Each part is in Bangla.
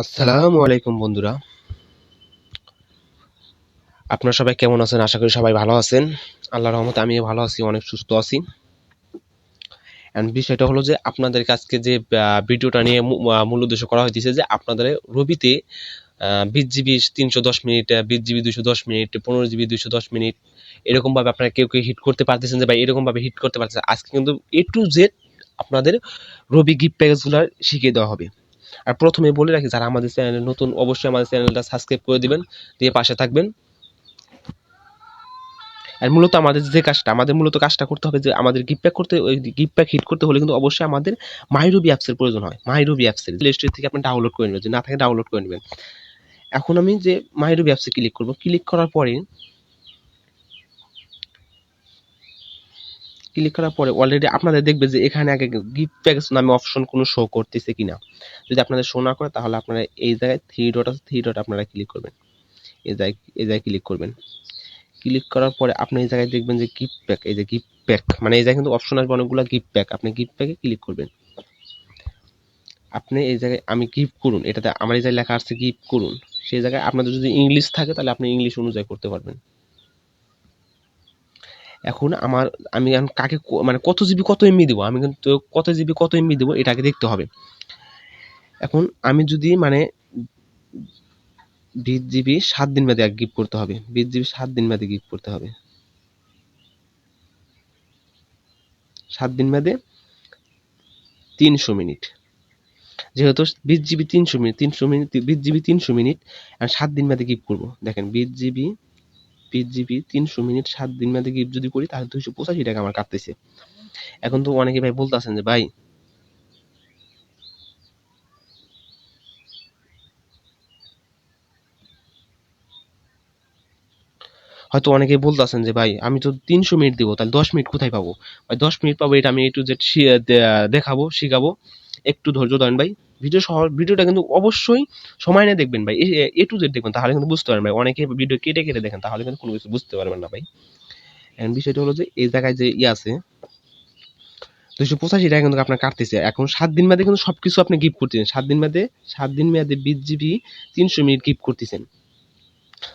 আসসালামু আলাইকুম বন্ধুরা। আপনারা সবাই কেমন আছেন? আশা করি সবাই ভালো আছেন। আল্লাহর রহমতে আমি ভালো আছি, অনেক সুস্থ আছি। অ্যান্ড বিষয়টা হলো যে, আপনাদের কাছকে যে ভিডিওটা নিয়ে মূল উদ্দেশ্য করা হয়েছে যে, আপনাদের রবিতে বিশ জিবি তিনশো দশ মিনিট বিশ জিবি দুশো দশ মিনিট, পনেরো জিবি দুশো দশ মিনিট এরকম ভাবে আপনারা কেউ কেউ হিট করতে পারতেছেন যে, ভাই এরকম ভাবে হিট করতে পারতেছেন। আজকে কিন্তু এ টু জেড আপনাদের রবি গিফট প্যাকেজগুলো শিখিয়ে দেওয়া হবে। আর প্রথমে বলে রাখি, যারা আমাদের চ্যানেলে নতুন, অবশ্যই আমাদের চ্যানেলটা সাবস্ক্রাইব করে দিবেন, দিয়ে পাশে থাকবেন। আর মূলত আমাদের যে কাজটা, আমাদের মূলত কাজটা করতে হবে যে আমাদের গিফট প্যাক করতে, ওই গিফট প্যাক হিট করতে হলে কিন্তু অবশ্যই আমাদের মাইরুবি অ্যাপসের প্রয়োজন হয়। মাইরুবি অ্যাপসের প্লে স্টোর থেকে আপনি ডাউনলোড করে নেবেন যদি না থাকে ডাউনলোড করে নেবেন। এখন আমি যে মাইরুবি অ্যাপসে ক্লিক করব ক্লিক করার পরে ক্লিক করার পরে অলরেডি আপনাদের দেখবে যে এখানে আগে গিফট প্যাকেজ নামে অপশন কোনো শো করতেছে কিনা। যদি আপনাদের শো না করে, তাহলে আপনারা এই জায়গায় থ্রি ডট আছে থ্রি ডট আপনারা ক্লিক করবেন। এই জায়গায় এই জায়গায় ক্লিক করবেন। ক্লিক করার পরে আপনি এই জায়গায় দেখবেন যে গিফট প্যাক এই যে গিফট প্যাক মানে এই জায়গায় কিন্তু অপশন আসবে অনেকগুলো গিফট প্যাক আপনি গিফট প্যাকে ক্লিক করবেন। আপনি এই জায়গায়, আমি গিফট করুন, এটাতে আমার এই জায়গায় লেখা আছে গিফট করুন। সেই জায়গায় আপনাদের যদি ইংলিশ থাকে, তাহলে আপনি ইংলিশ অনুযায়ী করতে পারবেন। এখন আমার, আমি এখন কাকে মানে কত জিবি কত এমবি দেবো? আমি কিন্তু কত জিবি কত এমবি দেবো? এটাকে দেখতে হবে। এখন আমি যদি মানে বিশ জিবি সাত দিন বাদে এক গিফট করতে হবে। বিশ জিবি সাত দিন বাদে গিফট করতে হবে। সাত দিন বাদে তিনশো মিনিট। যেহেতু বিশ জিবি তিনশো মিনিট তিনশো মিনিট, বিশ জিবি তিনশো মিনিট, আর সাত দিন বাদে গিফট করব। দেখেন, বিশ জিবি বিশ জিবি তিনশো মিনিট, সাত দিন বাদে গিফট যদি করি, তাহলে দুইশো পঁচাশি টাকা আমার কাটতেছে। এখন তো অনেকে ভাই বলতেছেন যে, ভাই, হয়তো অনেকে বলতেছেন যে, ভাই, আমি তো তিনশো মিনিট দিব, তাহলে দশ মিনিট কোথায় পাবো? ভাই, দশ মিনিট পাবো, এটা আমি একটু জেড দেখাবো, শিখাবো। একটু ধৈর্য ধরেন ভাই ভিডিও সহ, ভিডিওটা কিন্তু অবশ্যই সময় নিয়ে দেখবেন ভাই। এ টু জেড দেখবেন, তাহলে কিন্তু বুঝতে পারবেন ভাই। অনেকে ভিডিও কেটে কেটে দেখেন, তাহলে কিন্তু কোনো কিছু বুঝতে পারবেন না ভাই। এখন বিষয়টা হলো যে, এই জায়গায় যে ইয়ে আছে দুশো পঁচাশি টাকা কিন্তু আপনার কাটতেছে। এখন সাত দিন মেয়াদে কিন্তু সব কিছু আপনি গিফট করতেছেন। সাত দিন মেয়াদে সাত দিন মেয়াদে বিশ জিবি তিনশো মিনিট গিফট করতেছেন।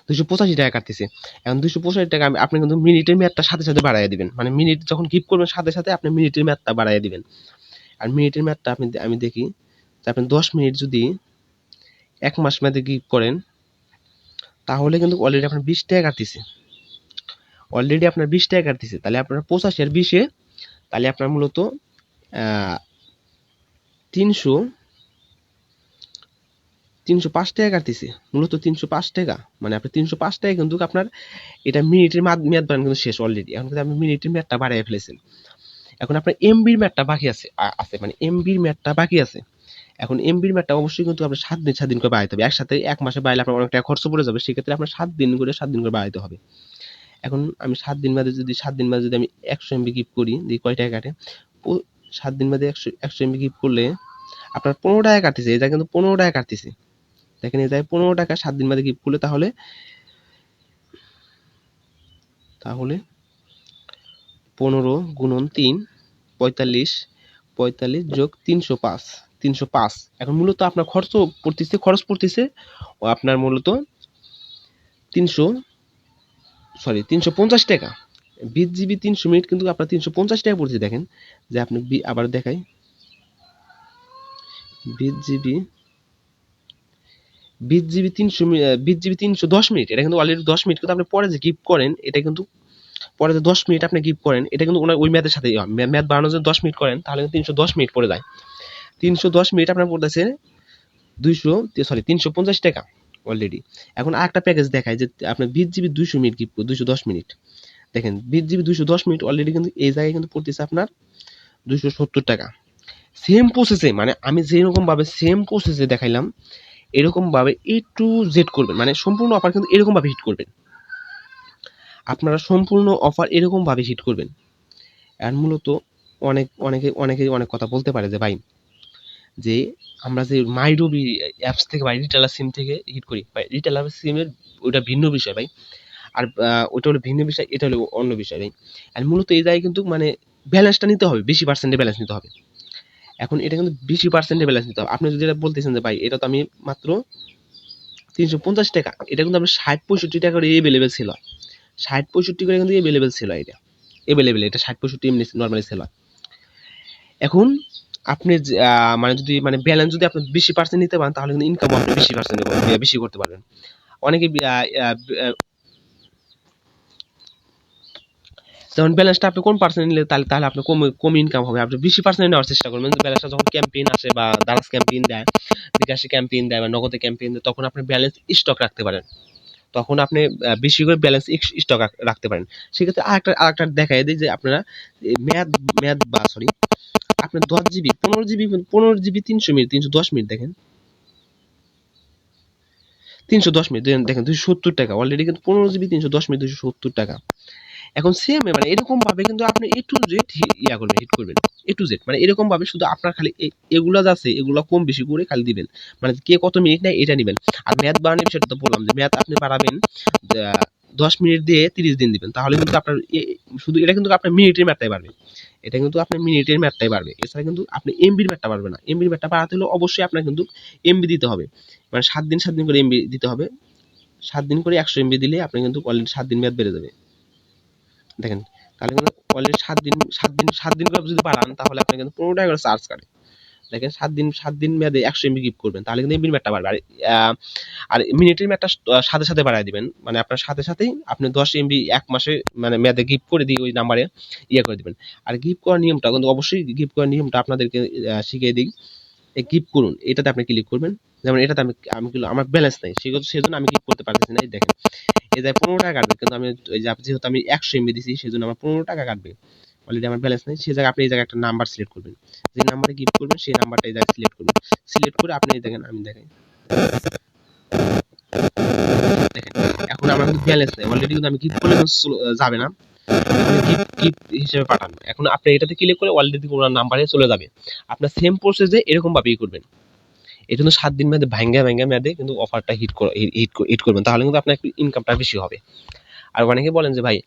দুশো পঁচাশি টাকা কাটতেছে। এখন দুশো পঁচাশি টাকা আপনি কিন্তু মিনিটের মেয়াদটা সাথে সাথে বাড়াইয়া দিবেন। মানে মিনিট যখন গিফট করবেন সাথে সাথে আপনি মিনিটের মেয়াদটা বাড়াইয়া দিবেন। আর মিনিটের মেয়াদটা আপনি আমি দেখি আপনি দশ মিনিট যদি এক মাস মেয়াদে গিফট করেন, তাহলে কিন্তু অলরেডি আপনার বিশ টাকা কাটতেছে। অলরেডি আপনার বিশ টাকা কাটতেছে। তাহলে আপনার পঁচাশি আর বিশে, তাহলে আপনার মূলত তিনশো তিনশো পাঁচ টাকা কাটতেছে। মূলত তিনশো পাঁচ টাকা। মানে আপনি তিনশো পাঁচ টাকা কিন্তু আপনার এটা মিনিটের মেয়াদ বাড়ানো কিন্তু শেষ অলরেডি এখন কিন্তু আপনি মিনিটের মেয়াদটা বাড়াই ফেলেছেন। এখন আপনার এমবির মেয়াদটা বাকি আছে আছে। মানে এমবির মেয়াদটা বাকি আছে। এখন এমবির ম্যাটটা অবশ্যই কিন্তু আপনার সাত দিন সাত দিন করে বাড়াইতে হবে। একসাথে এক মাসে বাড়াইলে আপনার অনেক টাকা খরচ পড়ে যাবে। সেক্ষেত্রে আপনার সাত দিন করে, সাত দিন করে বাড়াইতে হবে। এখন আমি সাত দিন বাদে যদি, সাত দিন বাদে যদি আমি একশো এমবি গিফট করি দিয়ে কয় টাকা কাটে? সাত দিন বাদে একশো একশো এমবি গিফট করলে আপনার পনেরো টাকা কাটতেছে। এটা কিন্তু পনেরো টাকা কাটতেছে। দেখেন জায়গায় পনেরো টাকা সাত দিন বাদে গিফট করলে তাহলে তাহলে পনেরো গুণন তিন, পঁয়তাল্লিশ পঁয়তাল্লিশ যোগ তিনশো পাঁচ। তিনশো পাঁচ। এখন মূলত আপনার খরচ পড়তেছে খরচ পড়তেছে আপনার মূলত তিনশো সরি তিনশো পঞ্চাশ টাকা। বিশ জিবি তিনশো মিনিট কিন্তু আপনার তিনশো পঞ্চাশ টাকা পড়ছে, দেখেন। যে আপনি আবার দেখাই। বিশ জিবি বিশ জিবি তিনশো বিশ জিবি তিনশো দশ মিনিট। এটা কিন্তু অলরেডি দশ মিনিট কিন্তু আপনি পরে যে গিফট করেন, এটা কিন্তু পরে যে দশ মিনিট আপনি গিফট করেন, এটা কিন্তু ওনার ওই ম্যাথের সাথে ম্যাথ বাড়ানো যদি দশ মিনিট করেন, তাহলে তিনশো দশ মিনিট পড়ে যায়। তিনশো দশ মিনিট আপনার পড়তেছে দুইশো সরি তিনশো পঞ্চাশ টাকা অলরেডি এখন আরেকটা প্যাকেজ দেখায় যে আপনার বিশ জিবি দুইশো মিনিট গিফট দুইশো দশ মিনিট। দেখেন, বিশ জিবি দুইশো দশ মিনিট অলরেডি কিন্তু এই জায়গায় কিন্তু পড়তেছে আপনার দুইশো সত্তর টাকা। সেম প্রসেসে মানে আমি যেরকম ভাবে সেম প্রসেসে দেখাইলাম এরকম ভাবে এ টু জেড করবেন। মানে সম্পূর্ণ অফার কিন্তু এরকম ভাবে হিট করবেন। আপনারা সম্পূর্ণ অফার এরকম ভাবে হিট করবেন। আর মূলত অনেক, অনেকে অনেকে অনেক কথা বলতে পারে যে, ভাই যে আমরা যে মাইডোবি অ্যাপস থেকে ভাই রিটেলার সিম থেকে হিট করি। ভাই রিটেলার সিমের ওটা ভিন্ন বিষয় ভাই। আর ওটা হলো ভিন্ন বিষয়, এটা হলো অন্য বিষয় ভাই। আর মূলত এই জায়গায় কিন্তু মানে ব্যালেন্সটা নিতে হবে, বেশি পার্সেন্টে ব্যালেন্স নিতে হবে। এখন এটা কিন্তু বেশি পার্সেন্টে ব্যালেন্স নিতে হবে। আপনি যদি এটা বলতেছেন যে, ভাই, এটা তো আমি মাত্র তিনশো পঞ্চাশ টাকা, এটা কিন্তু আপনার ষাট পঁয়ষট্টি টাকা করে এভেলেবেল ছিল। ষাট পঁয়ষট্টি করে কিন্তু এভেলেবেল ছিল এটা। এভেলেবেল এটা ষাট পঁয়ষট্টি এমনি নর্মালি ছিল এখন আপনি মানে যদি মানে ব্যালেন্স যদি আপনি বেশি পার্সেন্ট নিতে পারেন, তাহলে কিন্তু ইনকাম আপনি বেশি পার্সেন্ট বেশি করতে পারবেন। অনেকে যেমন ব্যালেন্সটা আপনি কোন পার্সেন্ট নিলে তাহলে তাহলে আপনি কম কম ইনকাম হবে। আপনি বেশি পার্সেন্ট নেওয়ার চেষ্টা করবেন। ব্যালেন্সটা যখন ক্যাম্পেইন আসে বা দারাজ ক্যাম্পেইন দেয় বিকাশে ক্যাম্পেইন দেয় বা নগদে ক্যাম্পেইন দেয়, তখন আপনি ব্যালেন্স স্টক রাখতে পারেন। তখন আপনি বেশি করে ব্যালেন্স স্টক রাখতে পারেন। সেক্ষেত্রে আরেকটা আরেকটা দেখা দিই যে আপনারা ম্যাথ ম্যাথ বা সরি আপনি দশ জিবি পনেরো জিবি পনেরো জিবি তিনশো মিনিট, তিনশো দশ মিনিট দেখেন। তিনশো দশ মিনিট, দেখেন দুশো সত্তর টাকা। অলরেডি কিন্তু পনেরো জিবি তিনশো দশ মিনিট দুশো সত্তর টাকা। এখন সেম মানে এরকম ভাবে কিন্তু আপনি এ টু জেড ইয়া করবেন হিট করবেন। এ টু জেড মানে এরকম ভাবে শুধু আপনার খালি এগুলা যাচ্ছে এগুলা কম বেশি করে খালি দিবেন। মানে কে কত মিনিট নেয়, এটা নেবেন। আর ম্যাথ বাড়ানোর বিষয়টা তো বললাম যে ম্যাথ আপনি বাড়াবেন দশ মিনিট দিয়ে তিরিশ দিন দিবেন। তাহলে কিন্তু আপনার শুধু, এটা কিন্তু আপনার মিনিটের ম্যাথটাই বাড়বে। এটা কিন্তু আপনার মিনিটের ম্যাটটাই বাড়বে। এছাড়া কিন্তু আপনি এমবির ম্যাটটা বাড়বে না। এমবির ম্যাটটা বাড়াতে হলে অবশ্যই আপনার কিন্তু এমবি দিতে হবে। মানে সাত দিন সাত দিন করে এমবি দিতে হবে। সাত দিন করে একশো এমবি দিলে আপনি কিন্তু অলরেডি সাত দিন ম্যাথ বেড়ে যাবে। দেখেন, তাহলে কিন্তু অলরেডি সাত দিন সাত দিন সাত দিন করে যদি বাড়ান, তাহলে আপনি কিন্তু পনেরো টাকা করে চার্জ কাটে। দেখেন, সাত দিন সাত দিন মেয়াদে একশো এমবি গিফট করবেন, তাহলে কিন্তু এমবির ম্যাটটা বাড়বে। আর আর মিনিটের ম্যাটটা সাথে সাথে বাড়ায় দিবেন। মানে আপনার সাথে সাথেই আপনি দশ এমবি এক মাসে মানে মেয়াদে গিফট করে দিয়ে ওই নাম্বারে ইয়ে করে দিবেন। আর গিফট করার নিয়মটা কিন্তু অবশ্যই গিফট করার নিয়মটা আপনাদেরকে শিখিয়ে দিই। গিফট করুন, এটাতে আপনি ক্লিক করবেন। যেমন এটাতে আমি আমি কিন্তু, আমার ব্যালেন্স নেই, সেগুলো, সেজন্য আমি গিফট করতে পারতেছি না, এই দেখেন। এই যে পনেরো টাকা কাটবে, কিন্তু আমি যেহেতু আমি একশো এমবি দিছি, সেজন্য আমার পনেরো টাকা কাটবে। অলরেডি আমার ব্যালেন্স নেই, সেই জায়গায় আপনি এই জায়গায় একটা নাম্বার সিলেক্ট করবেন। যে নাম্বারে গিফট করবেন, সেই নাম্বারটা এই জায়গায় সিলেক্ট করবেন। সিলেক্ট করে আপনি দেখেন, আমি দেখাই। এখন আমার কিন্তু ব্যালেন্স নেই। অলরেডি কিন্তু আমি গিফট করলে যাবে না। হিসেবে পাঠান এখন আপনি এটাতে ক্লিক করে অলরেডি ওনার নাম্বারে চলে যাবে। আপনার সেম প্রসেসে এরকম ভাবেই করবেন। এই জন্য সাত দিন মেয়াদে ভাঙ্গা ভাঙ্গা মেয়াদে কিন্তু অফারটা হিট হিট হিট করবেন। তাহলে কিন্তু আপনার একটু ইনকামটা বেশি হবে। আর অনেকে বলেন যে ভাই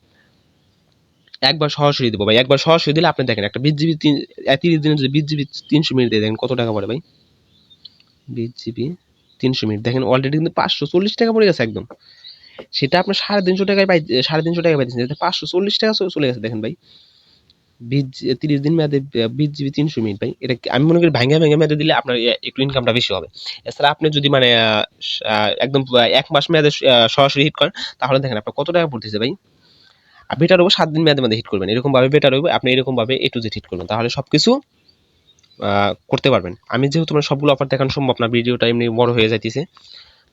একবার সরাসরি দেবো ভাই, একবার সরাসরি দিলে আপনি দেখেন, একটা বিশ জিবি তিরিশ দিনে যদি বিশ জিবি তিনশো মিনিট দিয়ে, দেখেন কত টাকা পড়ে ভাই? বিশ জিবি তিনশো মিনিট, দেখেন অলরেডি কিন্তু পাঁচশো চল্লিশ টাকা পড়ে গেছে একদম। সেটা আপনার সাড়ে তিনশো টাকায় পাই, সাড়ে তিনশো টাকা পাইতেছেন, এটা পাঁচশো চল্লিশ টাকা চলে- গেছে, দেখেন ভাই। বিশ তিরিশ দিন মেয়াদে বিশ জিবি তিনশো মিনিট ভাই, এটা আমি মনে করি ভাঙ্গা ভাঙ্গা মেয়াদে দিলে আপনার একটু ইনকামটা বেশি হবে। এছাড়া আপনি যদি মানে একদম এক মাস মেয়াদে সরাসরি হিট করেন, তাহলে দেখেন আপনার কত টাকা পড়তেছে ভাই? বেটার হব সাত দিন মেয়াদের মধ্যে হিট করবেন। এরকমভাবে বেটার হবে আপনি এরকমভাবে এ টু জেড হিট করবেন। তাহলে সব কিছু করতে পারবেন। আমি যেহেতু মানে সবগুলো অফার দেখানো সম্ভব না, ভিডিওটা এমনি বড় হয়ে যাইতেছে।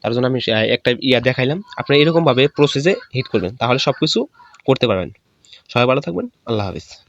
তার জন্য আমি একটা ইয়া দেখাইলাম। আপনি এরকমভাবে প্রসেসে হিট করবেন। তাহলে সব কিছু করতে পারবেন। সবাই ভালো থাকবেন। আল্লাহ হাফিজ।